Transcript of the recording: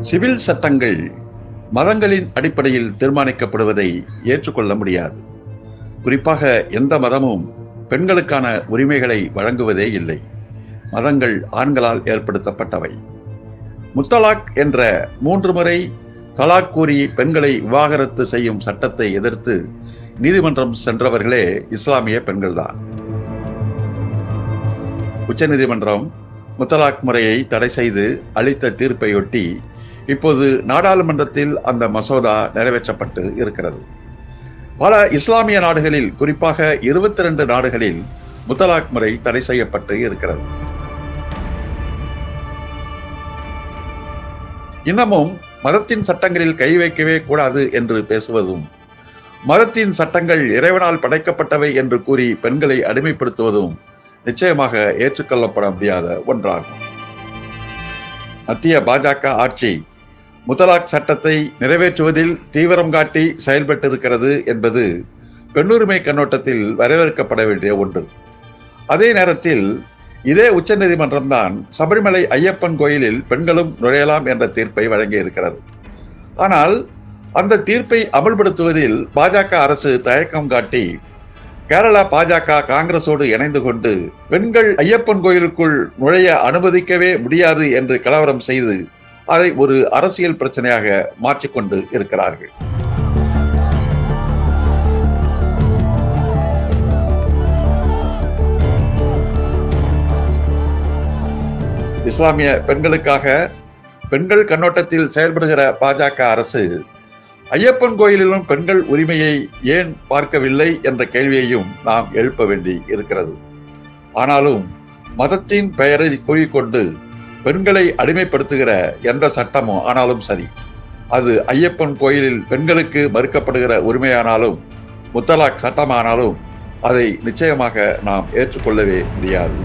Civil சட்டங்கள் மதங்களின் அடிப்படையில் தீர்மானிக்கப்படுவதை ஏற்றுக்கொள்ள முடியாது. குறிப்பாக எந்த மதமும் பெண்களுக்கான உரிமைகளை வழங்குவதே இல்லை. மதங்கள் ஆண்களால் ஏற்படுத்தப்பட்டவை. முத்தலாக் என்ற மூன்று முறை தலாக் கூறி பெண்களை விவாகரத்து செய்யும் சட்டத்தை எதிர்த்து நீதிமன்றம் சென்றவர்களே இஸ்லாமிய பெண்கள்தான். உச்சநீதிமன்றம் முத்தலாக் முறையை தடை செய்து அளித்த தீர்ப்பையொட்டி இப்போது நாடாளுமன்றத்தில் அந்த மசோதா நிறைவேற்றப்பட்டு இருக்கிறது. பல இஸ்லாமிய நாடுகளில் குறிப்பாக இருபத்தி ரெண்டு நாடுகளில் முத்தலாக் முறை தடை செய்யப்பட்டு இருக்கிறது. இன்னமும் மதத்தின் சட்டங்களில் கை வைக்கவே கூடாது என்று பேசுவதும் மதத்தின் சட்டங்கள் இறைவனால் படைக்கப்பட்டவை என்று கூறி பெண்களை அடிமைப்படுத்துவதும் நிச்சயமாக ஏற்றுக்கொள்ளப்பட முடியாத ஒன்றாகும். மத்திய பாஜக ஆட்சி முத்தலாக் சட்டத்தை நிறைவேற்றுவதில் தீவிரம் காட்டி செயல்பட்டிருக்கிறது என்பது பெண்ணுரிமை கண்ணோட்டத்தில் வரவேற்கப்பட வேண்டிய ஒன்று. அதே நேரத்தில் இதே உச்சநீதிமன்றம் தான் சபரிமலை ஐயப்பன் கோயிலில் பெண்களும் நுழையலாம் என்ற தீர்ப்பை வழங்கியிருக்கிறது. ஆனால் அந்த தீர்ப்பை அமல்படுத்துவதில் பாஜக அரசு தயக்கம் காட்டி கேரளா பாஜக காங்கிரசோடு இணைந்து கொண்டு பெண்கள் ஐயப்பன் கோயிலுக்குள் நுழைய அனுமதிக்கவே முடியாது என்று கலவரம் செய்து அதை ஒரு அரசியல் பிரச்சனையாக மாற்றிக்கொண்டு இருக்கிறார்கள். இஸ்லாமிய பெண்களுக்காக பெண்கள் கண்ணோட்டத்தில் செயல்படுகிற பாஜக அரசு ஐயப்பன் கோயிலிலும் பெண்கள் உரிமையை ஏன் பார்க்கவில்லை என்ற கேள்வியையும் நாம் எழுப்ப வேண்டி இருக்கிறது. ஆனாலும் மதத்தின் பெயரை கூறிக்கொண்டு பெண்களை அடிமைப்படுத்துகிற எந்த சட்டமும் ஆனாலும் சரி அது ஐயப்பன் கோயிலில் பெண்களுக்கு மறுக்கப்படுகிற உரிமையானாலும் முத்தலாக் சட்டமானாலும் அதை நிச்சயமாக நாம் ஏற்றுக்கொள்ளவே முடியாது.